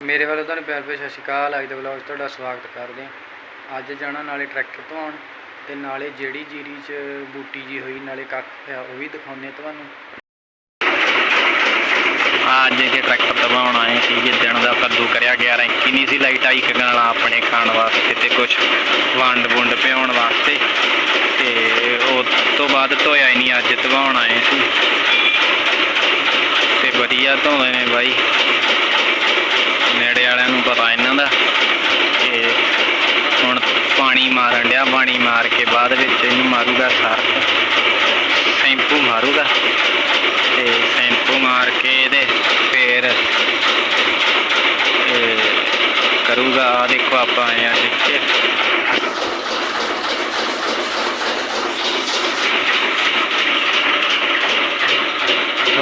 ਮੇਰੇ ਵੱਲੋਂ ਤੁਹਾਨੂੰ ਪਿਆਰ ਭਰੀ ਸਤਿ ਸ਼੍ਰੀ ਅਕਾਲ। ਅੱਜ ਦੇ ਵਲੌਗ 'ਚ ਤੁਹਾਡਾ ਸਵਾਗਤ ਕਰਦੇ ਹਾਂ। ਅੱਜ ਜਾਣਾ ਨਾਲੇ ਟਰੈਕਟਰ ਧੋਣ ਤੇ ਨਾਲੇ ਜਿਹੜੀ ਜੀਰੀ 'ਚ ਬੂਟੀ ਜੀ ਹੋਈ, ਨਾਲੇ ਕੱਖ ਆ ਉਹ ਵੀ ਦਿਖਾਉਂਦੇ ਤੁਹਾਨੂੰ। ਅੱਜ ਇਹ ਟਰੈਕਟਰ ਦਬਾਉਣ ਆਏ ਸੀ। ਜਿੱਦਣ ਦਾ ਕੱਦੂ ਕਰਿਆ ਗਿਆ, ਰੈਂਕੀ ਨਹੀਂ ਸੀ ਲਾਈਟ ਆਈ ਕਗਾਲਾ ਆਪਣੇ ਖਾਣ ਵਾਸਤੇ ਤੇ ਕੁਝ ਵੰਡ ਵੁੰਡ ਪਿਆਉਣ ਵਾਸਤੇ। ਤੇ ਉਸ ਤੋਂ ਬਾਅਦ ਧੋਇਆ ਹੀ ਨਹੀਂ, ਅੱਜ ਦਬਾਉਣ ਆਏ ਸੀ। ਤੇ ਵਧੀਆ ਧੋਦੇ ਨੇ ਬਾਈ। ਨੇੜੇ ਵਾਲਿਆਂ ਨੂੰ ਪਤਾ ਇਹਨਾਂ ਦਾ ਤੇ ਹੁਣ ਪਾਣੀ ਮਾਰਨ ਡਿਆ, ਪਾਣੀ ਮਾਰ ਕੇ ਬਾਅਦ ਵਿੱਚ ਇਹਨੂੰ ਮਾਰੂਗਾ ਸਰਫ ਸ਼ੈਂਪੂ ਮਾਰੂਗਾ ਤੇ ਸ਼ੈਂਪੂ ਮਾਰ ਕੇ ਇਹਦੇ ਫੇਰ ਕਰੂਗਾ। ਆਹ ਦੇਖੋ ਆਪਾਂ ਆਏ ਆ ਦੇਖੇ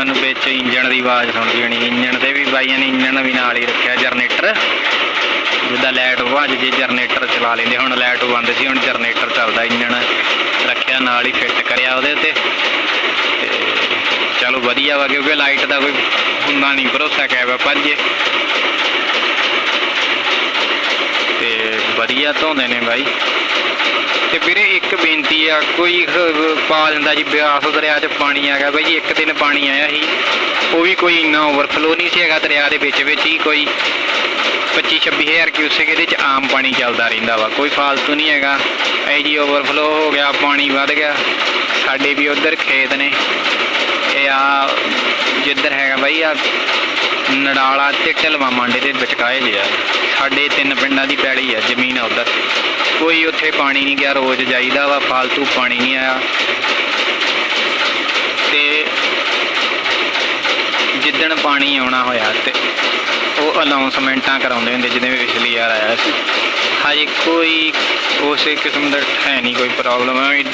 ਤੁਹਾਨੂੰ ਵਿੱਚ ਇੰਜਣ ਦੀ ਆਵਾਜ਼ ਸੁਣਦੀ ਹੋਣੀ। ਇੰਜਣ ਤੇ ਵੀ ਬਾਈਆਂ ਨੇ ਇੰਜਣ ਵੀ ਨਾਲ ਹੀ ਰੱਖਿਆ ਜਨਰੇਟਰ ਜਿੱਦਾਂ ਲਾਈਟ ਭੱਜ ਜੇ ਜਨਰੇਟਰ ਚਲਾ ਲੈਂਦੇ। ਹੁਣ ਲਾਈਟ ਬੰਦ ਸੀ, ਹੁਣ ਜਨਰੇਟਰ ਚੱਲਦਾ। ਇੰਜਣ ਰੱਖਿਆ, ਨਾਲ ਹੀ ਫਿੱਟ ਕਰਿਆ ਉਹਦੇ ਉੱਤੇ ਤੇ ਚਲੋ ਵਧੀਆ ਵਾ, ਕਿਉਂਕਿ ਲਾਈਟ ਦਾ ਕੋਈ ਹੁੰਦਾ ਨਹੀਂ, ਭਰੋਸਾ ਕਹਿ ਵਾ ਭੱਜੇ? ਤੇ ਵਧੀਆ ਧੋਂਦੇ ਨੇ ਬਾਈ। ਤੇ ਵੀਰੇ ਇੱਕ ਬੇਨਤੀ ਆ, ਕੋਈ ਪਾ ਦਿੰਦਾ ਜੀ, ਬਿਆਸ ਦਰਿਆ 'ਚ ਪਾਣੀ ਆ ਗਿਆ ਬਾਈ ਜੀ, ਇੱਕ ਦਿਨ ਪਾਣੀ ਆਇਆ ਸੀ, ਉਹ ਵੀ ਕੋਈ ਇੰਨਾ ਓਵਰਫਲੋ ਨਹੀਂ ਸੀ ਹੈਗਾ ਦਰਿਆ ਦੇ ਵਿੱਚ ਵਿੱਚ ਹੀ, ਕੋਈ 25 26000 ਕਿਊਸੈਕ ਇਹਦੇ 'ਚ ਆਮ ਪਾਣੀ ਚੱਲਦਾ ਰਹਿੰਦਾ ਵਾ, ਕੋਈ ਫਾਲਤੂ ਨਹੀਂ ਹੈਗਾ। ਐ ਜੀ ਓਵਰਫਲੋ ਹੋ ਗਿਆ, ਪਾਣੀ ਵੱਧ ਗਿਆ, ਸਾਡੇ ਵੀ ਉਧਰ ਖੇਤ ਨੇ, ਇਹ ਆ ਜਿੱਧਰ ਹੈਗਾ ਬਾਈ ਆ ਨੜਾਲਾ ਤੇ ਢਲਵਾ ਮੰਡੇ ਦੇ ਵਿਚਕਾਏ ਜਿਆ ਸਾਡੇ ਤਿੰਨ ਪਿੰਡਾਂ ਦੀ ਪੈਲੀ ਆ, ਜ਼ਮੀਨ ਆ ਉਧਰ। ਕੋਈ ਉੱਥੇ ਪਾਣੀ ਨਹੀਂ ਗਿਆ, ਰੋਜ਼ ਜਾਈਦਾ ਵਾ ਫालतू ਪਾਣੀ ਨਹੀਂ ਆਇਆ। ਤੇ ਜਿੱਦਣ ਪਾਣੀ ਆਉਣਾ ਹੋਇਆ ਤੇ ਉਹ ਅਨਾਉਂਸਮੈਂਟਾਂ ਕਰਾਉਂਦੇ ਹੁੰਦੇ, ਜਿਵੇਂ ਪਿਛਲੀ ਵਾਰ ਆਇਆ ਸੀ। ਹਜੇ ਕੋਈ ਉਸੇ ਕਿਸਮ ਦਾ ਹੈ ਨਹੀਂ, ਕੋਈ ਪ੍ਰੋਬਲਮ ਹੈ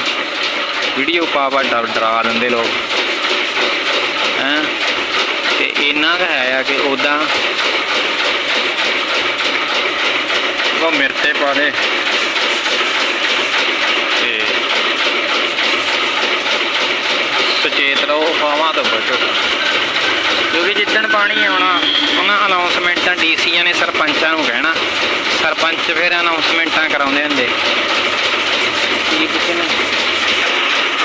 ਵੀਡੀਓ ਪਾ ਪਾ ਡਰ ਡਰਾ ਦਿੰਦੇ ਲੋਕ। ਹੈਂ? ਤੇ ਇੰਨਾ ਕੁ ਹੈ ਆ ਕਿ ਉਦਾਂ ਉਹ ਮਿਰਚੇ ਪਾ ਦੇ। ਤੇ ਸੁਚੇਤ ਰਹੋ ਹਵਾ ਤੋਂ ਬਚੋ। ਕਿਉਂਕਿ ਜਿੱਦਣ ਪਾਣੀ ਆਉਣਾ ਉਹਨਾਂ ਅਨਾਉਂਸਮੈਂਟਾਂ ਡੀਸੀਆਂ ਨੇ ਸਰਪੰਚਾਂ ਨੂੰ ਕਹਿਣਾ। ਸਰਪੰਚ ਫਿਰ ਅਨਾਉਂਸਮੈਂਟਾਂ ਕਰਾਉਂਦੇ ਹੁੰਦੇ। ਕੀ ਕਿਸੇ ਨੇ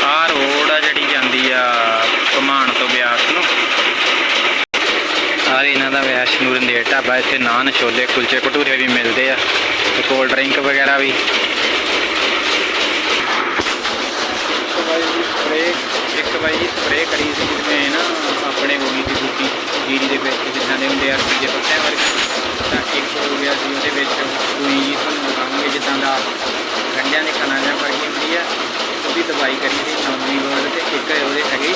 ਆਹ ਰੋਡ ਆ ਜਿਹੜੀ ਜਾਂਦੀ ਆ ਘਮਾਣ ਤੋਂ ਬਿਆਸ ਨੂੰ ਆਹ ਇਹਨਾਂ ਦਾ ਵੈਸ਼ਨੂ ਰੰਦੇਰ ਢਾਬਾ ਇੱਥੇ ਨਾਨ, ਛੋਲੇ, ਕੁਲਚੇ ਭਟੂਰੇ ਵੀ ਮਿਲਦੇ ਆ। ਤੇ ਕੋਲਡ ਡਰਿੰਕ ਵਗੈਰਾ ਵੀ। ਸਪਰੇ ਇੱਕ ਵਾਰੀ ਜੀ ਸਪਰੇ ਕਰੀ ਸੀ ਜਿਵੇਂ ਨਾ ਆਪਣੇ ਗੋਲੀ ਦੀ ਸੀ ਬੂਟੀ, ਜੀਰੀ ਦੇ ਵਿੱਚ ਜਿੱਦਾਂ ਦੇ ਹੁੰਦੇ ਆ ਜੇ ਪੱਤਿਆਂ ਵਰਗੇ ਤਾਂ ਇੱਕ ਹੋ ਗਿਆ ਸੀ ਉਹਦੇ ਵਿੱਚ ਦੂਈ ਜੀ ਤੁਹਾਨੂੰ ਦਿਖਾਵਾਂਗੇ ਜਿੱਦਾਂ ਦਾ ਗੰਡਿਆਂ ਦੇ ਕਣਾਂ ਜਾਂ ਵਰਗੀ ਹੁੰਦੀ ਆ ਉਹਦੀ ਦਵਾਈ ਕਰੀ ਸੀ ਨੌਮੀ ਵਰਡ ਤੇ ਇੱਕ ਉਹਦੇ ਹੈਗੇ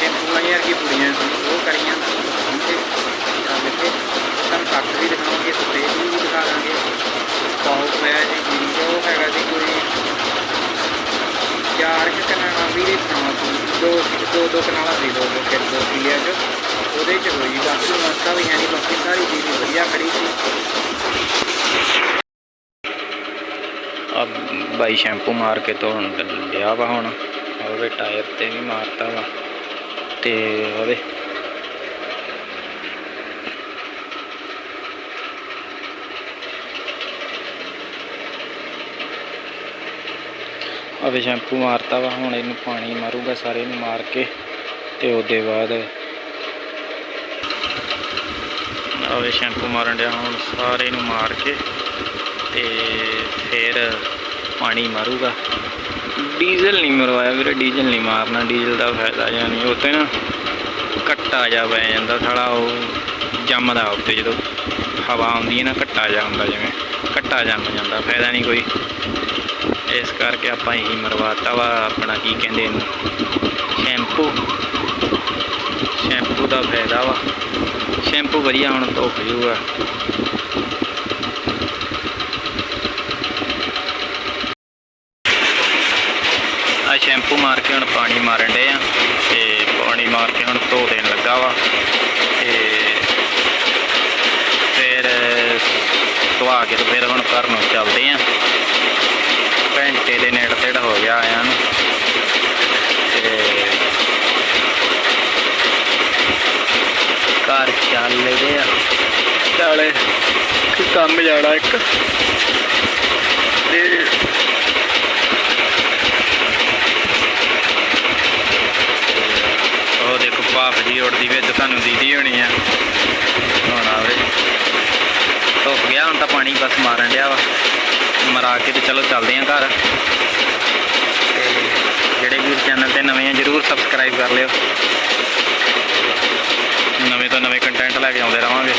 ਟੈਂਪੂਆਂ ਯਾਰ ਕੀ ਪੁੜੀਆਂ ਸੀ ਉਹ ਕਰੀਆਂ ਤੇ ਤਾਂ ਦੇਖੇ ਤੁਹਾਨੂੰ ਕੱਖ ਵੀ ਦਿਖਾਵਾਂਗੇ ਸਪਰੇ ਵੀ ਦਿਖਾ ਦਾਂਗੇ ਪਾਉ ਪਿਆ ਜੀ ਜੀਰੀ ਦਾ ਉਹ ਹੈਗਾ ਸੀ ਕੋਈ ਚਾਰ ਕਨਾਲਾਂ ਵੀ ਦੋ ਦੋ ਦੋ ਕਨਾਲਾਂ ਸੀ, ਦੋ ਦੋ ਕਿ ਦੋ ਕਿਲਿਆਂ ਚ। ਉਹਦੇ ਚ ਹੋਈ ਬਾਕੀ ਮਸਤਾ ਵੀ ਹੈ ਬਾਕੀ ਸਾਰੀ ਚੀਜ਼ ਵਧੀਆ ਖੜੀ ਸੀ। ਆ ਬਾਈ ਸ਼ੈਂਪੂ ਮਾਰ ਕੇ ਧੋਣ ਲਿਆ ਵਾ ਹੁਣ। ਉਹਦੇ ਟਾਇਰ ਤੇ ਵੀ ਮਾਰਤਾ ਵਾ। ਤੇ ਉਹਦੇ ਅਵੇ ਸ਼ੈਂਪੂ ਮਾਰਤਾ ਵਾ, ਹੁਣ ਇਹਨੂੰ ਪਾਣੀ ਮਾਰੂਗਾ ਸਾਰੇ ਨੂੰ ਮਾਰ ਕੇ ਤੇ ਉਹਦੇ ਬਾਅਦ ਅਵੇ ਸ਼ੈਂਪੂ ਮਾਰਨ ਡਿਆ, ਹੁਣ ਸਾਰੇ ਨੂੰ ਮਾਰ ਕੇ ਤੇ ਫਿਰ ਪਾਣੀ ਮਾਰੂਗਾ। ਡੀਜ਼ਲ ਨਹੀਂ ਮਰਵਾਇਆ ਵੀਰੇ, ਡੀਜ਼ਲ ਨਹੀਂ ਮਾਰਨਾ, ਡੀਜ਼ਲ ਦਾ ਫਾਇਦਾ ਜਾਂ ਨਹੀਂ ਉੱਤੇ ਨਾ ਘੱਟਾ ਜਾ ਪੈ ਜਾਂਦਾ ਥੋੜਾ ਉਹ ਜੰਮਦਾ ਉੱਤੇ ਜਦੋਂ ਹਵਾ ਆਉਂਦੀ ਹੈ ਨਾ, ਘੱਟਾ ਜਾ ਹੁੰਦਾ ਜਿਵੇਂ, ਘੱਟਾ ਜੰਮ ਜਾਂਦਾ, ਫਾਇਦਾ ਨਹੀਂ ਕੋਈ। ਇਸ ਕਰਕੇ ਆਪਾਂ ਇਹੀ ਮਰਵਾਤਾ ਵਾ, ਆਪਣਾ ਕੀ ਕਹਿੰਦੇ ਇਹਨੂੰ? ਸ਼ੈਂਪੂ। ਸ਼ੈਂਪੂ ਦਾ ਫਾਇਦਾ ਵਾ। ਸ਼ੈਂਪੂ ਵਧੀਆ ਹੁਣ ਧੁੱਪ ਜੂਗਾ ਆ ਸ਼ੈਂਪੂ ਮਾਰ ਕੇ ਹੁਣ ਪਾਣੀ ਮਾਰਨ ਡੇ ਆ ਤੇ ਪਾਣੀ ਮਾਰ ਕੇ ਹੁਣ ਧੋ ਦੇਣ ਲੱਗਾ ਵਾ ਤੇ ਫਿਰ ਧਵਾ ਕੇ ਤੇ ਫਿਰ ਹੁਣ ਘਰ ਨੂੰ ਚੱਲਦੇ ਆ। ਗਿਆ ਆਇਆਂ ਨੂੰ ਤੇ ਘਰ ਚੱਲ ਲਏ ਆ ਨਾਲੇ ਕੰਮ ਜਾਣਾ ਇੱਕ ਤੇ ਉਹ ਦੇਖੋ ਭਾਫ ਜੀ ਉੜਦੀ ਵਿੱਚ ਤੁਹਾਨੂੰ ਦੀਦੀ ਹੋਣੀ ਆ ਹੁਣ ਆਵੇ ਧੁੱਪ ਗਿਆ ਹੁਣ ਤਾਂ ਪਾਣੀ ਬਸ ਮਾਰਨ ਡਿਆ ਵਾ ਮਰਾ ਕੇ ਤੇ ਚਲੋ ਚੱਲਦੇ ਆਂ ਘਰ ਤੇ ਜਿਹੜੇ ਵੀਰ ਚੈਨਲ ਤੇ ਨਵੇਂ ਆ ਜਰੂਰ ਸਬਸਕ੍ਰਾਈਬ ਕਰ ਲਿਓ। ਨਵੇਂ ਤੋਂ ਨਵੇਂ ਕੰਟੈਂਟ ਲੈ ਕੇ ਆਉਂਦੇ ਰਵਾਂਗੇ।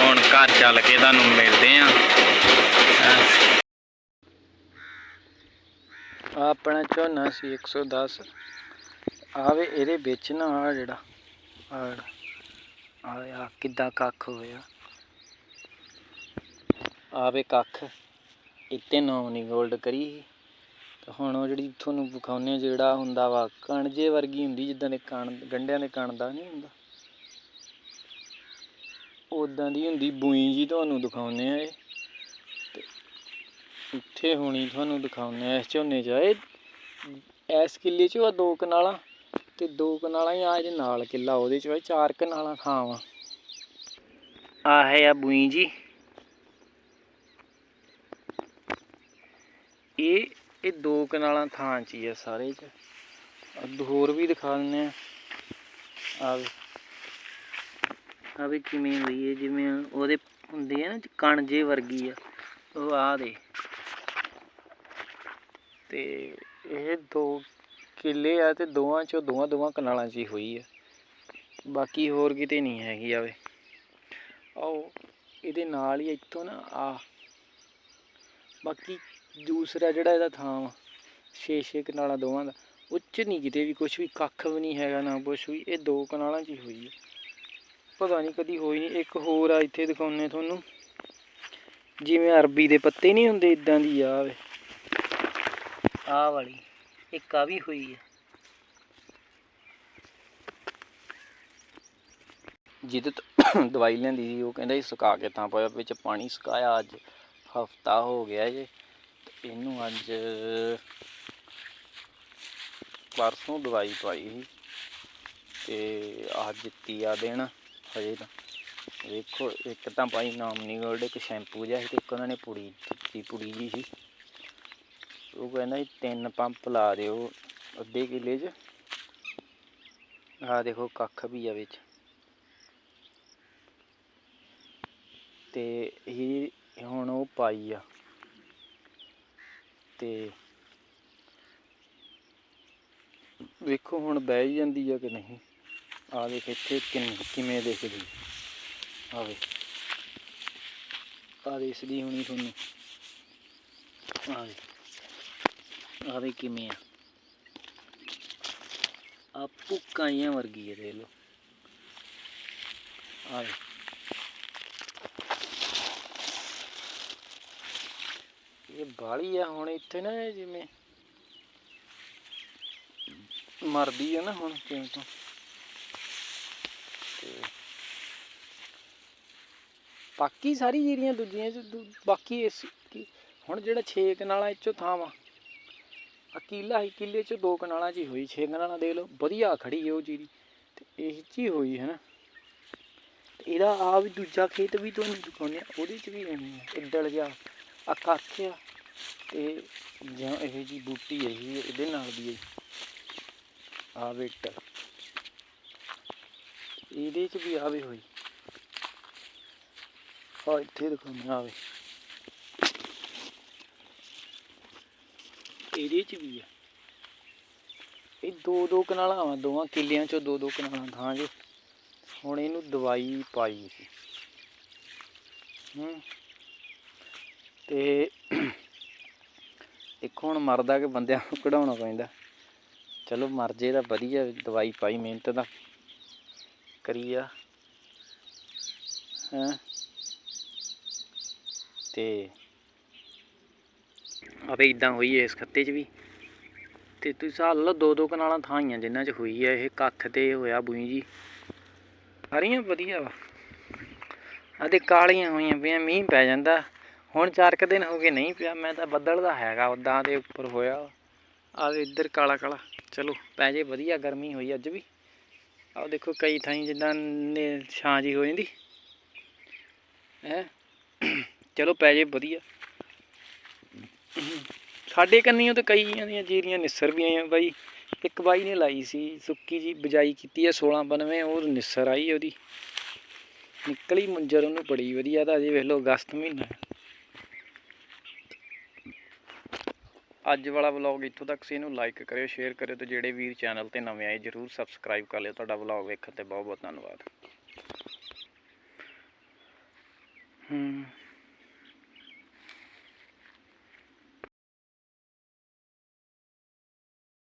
ਹੁਣ ਘਰ ਚੱਲ ਕੇ ਤੁਹਾਨੂੰ ਮਿਲਦੇ ਆਂ। ਆਪਣਾ ਝੋਨਾ ਸੀ 110 ਆਵੇ ਇਹਦੇ ਵਿੱਚ ਨਾ ਆ ਜਿਹੜਾ ਆ ਆ ਕਿੱਦਾਂ ਕੱਖ ਹੋਇਆ। ਆਵੇ ਕੱਖ, ਇੱਥੇ ਨੌਨੀ ਗੋਲਡ ਕਰੀ। ਸੀ। ਹੁਣ ਉਹ ਜਿਹੜੀ ਤੁਹਾਨੂੰ ਵਿਖਾਉਂਦੇ ਜਿਹੜਾ ਹੁੰਦਾ ਵਾ, ਕਣਜੇ ਵਰਗੀ ਹੁੰਦੀ, ਜਿੱਦਾਂ ਦੇ ਕਣ ਗੰਢਿਆਂ ਦੇ ਕਣ ਦਾ ਨਹੀਂ ਹੁੰਦਾ। ਉਦਾਂ ਦੀ ਹੁੰਦੀ, ਬੂਈ ਜੀ ਤੁਹਾਨੂੰ ਦਿਖਾਉਂਦੇ ਆ ਇਹ। ਤੇ ਇੱਥੇ ਹੋਣੀ ਤੁਹਾਨੂੰ ਦਿਖਾਉਂਦੇ ਆ ਇਸ ਝੋਨੇ 'ਚ। ਇਹ ਇਸ ਕਿੱਲੇ 'ਚ ਆ ਦੋ ਕਨਾਲਾਂ, ਤੇ ਦੋ ਕਨਾਲਾਂ ਹੀ ਆ ਜੇ ਨਾਲ ਕਿੱਲਾ ਉਹਦੇ 'ਚ ਵਾ ਚਾਰ ਕਨਾਲਾਂ ਥਾਂ ਵਾ ਆਹ ਹੈ ਆ ਬੂਈ ਜੀ। ਇਹ ਇਹ ਦੋ ਕਨਾਲਾਂ ਥਾਂ 'ਚ ਹੀ ਆ ਸਾਰੇ 'ਚ। ਅੱਧ ਹੋਰ ਵੀ ਦਿਖਾ ਦਿੰਦੇ ਆ। ਆਵੇ ਆਵੇ ਕਿਵੇਂ ਹੋਈ ਹੈ ਜਿਵੇਂ ਉਹਦੇ ਹੁੰਦੇ ਆ ਨਾ ਕਣਜੇ ਵਰਗੀ ਆ। ਉਹ ਆ ਦੇ। ਤੇ ਇਹ ਦੋ ਕਿੱਲੇ ਆ ਤੇ ਦੋਵਾਂ ਚੋਂ ਦੋਵਾਂ ਦੋਵਾਂ ਕਨਾਲਾਂ 'ਚ ਹੀ ਹੋਈ ਆ। ਬਾਕੀ ਹੋਰ ਕਿਤੇ ਨਹੀਂ ਹੈਗੀ ਆਵੇ ਆਓ, ਇਹਦੇ ਨਾਲ ਹੀ ਇੱਥੋਂ ਨਾ ਆ। ਬਾਕੀ ਦੂਸਰਾ ਜਿਹੜਾ ਇਹਦਾ ਥਾਂ ਵਾ, ਛੇ ਛੇ ਕਨਾਲਾਂ ਦੋਵਾਂ ਦਾ ਉੱਚ ਨਹੀਂ ਕਿਤੇ ਵੀ ਕੁਝ ਵੀ ਕੱਖ ਵੀ ਨਹੀਂ ਹੈਗਾ ਨਾ ਕੁਛ ਵੀ, ਇਹ ਦੋ ਕਨਾਲਾਂ 'ਚ ਹੀ ਹੋਈ ਹੈ ਪਤਾ ਨਹੀਂ ਕਦੀ ਹੋਈ ਨਹੀਂ, ਇੱਕ ਹੋਰ ਆ ਇੱਥੇ ਦਿਖਾਉਨੇ ਤੁਹਾਨੂੰ। ਜਿਵੇਂ ਅਰਬੀ ਦੇ ਪੱਤੇ ਨਹੀਂ ਹੁੰਦੇ ਇਦਾਂ ਦੀ ਆ ਵੇ। ਆਹ ਵਾਲੀ, ਇੱਕ ਆ ਵੀ ਹੋਈ ਹੈ ਜਿਹਦੇ ਤੋਂ ਦਵਾਈ ਲੈਂਦੀ ਸੀ, ਉਹ ਕਹਿੰਦਾ ਸੀ ਸੁਕਾ ਕੇ ਤਾਂ ਪਾਇਆ, ਵਿੱਚ ਪਾਣੀ ਸੁਕਾਇਆ ਅੱਜ, ਹਫਤਾ ਹੋ ਗਿਆ ਜੇ। ਇਹਨੂੰ ਅੱਜ ਪਰਸੋਂ ਦਵਾਈ ਪਾਈ ਸੀ ਤੇ ਅੱਜ ਆ ਦਿਨ, ਹਜੇ ਤਾਂ। ਵੇਖੋ, ਇੱਕ ਤਾਂ ਭਾਈ ਨਾਮ ਨਹੀਂ ਗੋਲਡ ਇੱਕ ਸ਼ੈਂਪੂ ਜਿਹਾ ਸੀ ਤੇ ਇੱਕ ਉਹਨਾਂ ਨੇ ਪੁੜੀ ਦਿੱਤੀ, ਪੁੜੀ ਜੀ ਸੀ। ਉਹ ਕਹਿੰਦਾ ਜੀ ਤਿੰਨ ਪੰਪ ਲਾ ਦਿਓ ਅੱਧੇ ਕਿੱਲੇ 'ਚ। ਆਹ ਦੇਖੋ ਕੱਖ ਵੀ ਆ ਵਿੱਚ। ਤੇ ਇਹ ਹੁਣ ਉਹ ਪਾਈ ਆ। ਤੇ ਵੇਖੋ ਹੁਣ ਬਹਿ ਜਾਂਦੀ ਆ ਕਿ ਨਹੀਂ। ਆ ਦੇਖ ਇੱਥੇ ਕਿੰਨ, ਕਿਵੇਂ ਦਿਖਦੀ। ਆਵੇ ਵੇ ਆ ਦਿਸਦੀ ਹੋਣੀ ਤੁਹਾਨੂੰ। ਆਵੇ ਆਵੇ ਕਿਵੇਂ ਆ। ਆ ਪੁੱਕਾਈਆਂ ਵਰਗੀ ਹੈ ਦੇਖ ਲਓ। ਆਵੇ ਇਹ ਬਾਲੀ ਆ ਹੁਣ ਇੱਥੇ ਨਾ ਜਿਵੇਂ ਮਰਦੀ ਆ ਨਾ ਹੁਣ ਕਿਵੇਂ ਤੋਂ। ਬਾਕੀ ਸਾਰੀ ਜਿਹੜੀਆਂ ਦੂਜੀਆਂ ਚ ਬਾਕੀ ਇਸ ਕੀ- ਹੁਣ ਜਿਹੜਾ 6 ਕਨਾਲਾਂ ਵਿੱਚੋਂ ਚੋਂ ਥਾਂ ਵਾ ਆ ਹੀ ਕਿੱਲੇ ਚ ਦੋ ਕਨਾਲਾਂ ਚ ਹੀ ਹੋਈ 6 ਕਨਾਲਾਂ ਦੇਖ ਲਓ, ਵਧੀਆ ਖੜੀ ਹੈ ਉਹ ਜੀਰੀ, ਤੇ ਇਹ ਚ ਹੀ ਹੋਈ ਹੈ ਨਾ। ਇਹਦਾ ਆ ਵੀ ਦੂਜਾ ਖੇਤ ਵੀ ਤੁਹਾਨੂੰ ਦਿਖਾਉਂਦੇ ਆ, ਉਹਦੇ ਚ ਵੀ ਐਵੇਂ ਆ, ਇੱਡਲ ਜਿਹਾ। ਆ ਤੇ ਜਾਂ ਇਹ ਜੀ ਬੂਟੀ ਹੈ ਇਹ ਇਹਦੇ ਨਾਲ ਦੀ ਹੈ ਆ ਵੇਟ। ਇਹਦੇ ਚ ਵੀ ਆਵੇ ਹੋਈ। ਆ ਇੱਥੇ ਦੇਖੋ ਮੈਂ ਆਵੇ ਇਹਦੇ ਚ ਵੀ ਆ। ਇਹ ਦੋ ਦੋ ਕਨਾਲਾਂ ਵਾ, ਦੋਵਾਂ ਕਿੱਲਿਆਂ ਚੋਂ ਦੋ ਦੋ ਕਨਾਲਾਂ ਥਾਂ ਜੇ। ਹੁਣ ਇਹਨੂੰ ਦਵਾਈ ਪਾਈ ਸੀ। ਹੂੰ। ਤੇ ਇੱਕ ਹੁਣ ਮਰਦਾ ਕਿ ਬੰਦਿਆਂ ਨੂੰ ਕਢਾਉਣਾ ਪੈਂਦਾ। ਚਲੋ ਮਰ ਜੇ ਤਾਂ ਵਧੀਆ, ਦਵਾਈ ਪਾਈ, ਮਿਹਨਤ ਦਾ ਕਰੀ ਆ। ਹੈਂ? ਤੇ ਅਬੇ ਇਦਾਂ ਹੋਈ ਇਸ ਖੱਤੇ 'ਚ ਵੀ। ਤੇ ਤੁਸੀਂ ਹਿਸਾਬ ਲਓ, ਦੋ ਦੋ ਕਨਾਲਾਂ ਥਾਂ ਹੀ ਜਿਨ੍ਹਾਂ 'ਚ ਹੋਈ ਹੈ ਇਹ ਕੱਖ ਤੇ ਹੋਇਆ ਬੂਈ ਜੀ। ਸਾਰੀਆਂ ਵਧੀਆ ਵਾ। ਆ ਤੇ ਕਾਲੀਆਂ ਹੋਈਆਂ ਪਈਆਂ, ਮੀਂਹ ਪੈ ਜਾਂਦਾ। ਹੁਣ ਚਾਰ ਕੁ ਦਿਨ ਹੋ ਗਏ ਨਹੀਂ ਪਿਆ, ਮੈਂ ਤਾਂ ਬੱਦਲ ਦਾ ਹੈਗਾ ਉਦਾਂ ਦੇ ਉੱਪਰ ਹੋਇਆ। ਆ ਇੱਧਰ ਕਾਲਾ ਕਾਲਾ, ਚਲੋ ਪੈ ਜੇ ਵਧੀਆ, ਗਰਮੀ ਹੋਈ ਅੱਜ ਵੀ। ਆਹ ਦੇਖੋ ਕਈ ਥਾਈਂ ਜਿੱਦਾਂ ਛਾਂ ਜੀ ਹੋ ਜਾਂਦੀ। ਹੈ? ਚਲੋ ਪੈ ਜੇ ਵਧੀਆ। ਸਾਡੇ ਕੰਨੀਆਂ ਤੇ ਕਈਆਂ ਦੀਆਂ ਜੀਰੀਆਂ ਨਿਸਰ ਵੀ ਆਈਆਂ, ਬਾਈ। ਇੱਕ ਬਾਈ ਨੇ ਲਾਈ ਸੀ, ਸੁੱਕੀ ਜੀ ਬਜਾਈ ਕੀਤੀ ਹੈ 1692 ਉਹ ਨਿਸਰ ਆਈ ਉਹਦੀ। ਨਿਕਲੀ ਮੁੰਜਰ ਉਹਨੂੰ ਬੜੀ ਵਧੀਆ, ਤਾਂ ਅਜੇ ਵੇਖ ਲਓ ਅਗਸਤ ਮਹੀਨਾ। ਅੱਜ ਵਾਲਾ ਵਲੌਗ ਇੱਥੋਂ ਤੱਕ ਸੀ, ਇਹਨੂੰ ਲਾਈਕ ਕਰਿਓ ਸ਼ੇਅਰ ਕਰਿਓ ਤੇ ਜਿਹੜੇ ਵੀਰ ਚੈਨਲ ਤੇ ਨਵੇਂ ਆਏ ਜਰੂਰ ਸਬਸਕ੍ਰਾਈਬ ਕਰ ਲਿਓ। ਤੁਹਾਡਾ ਵਲੌਗ ਵੇਖਣ ਤੇ ਬਹੁਤ ਬਹੁਤ ਧੰਨਵਾਦ। ਹੂੰ।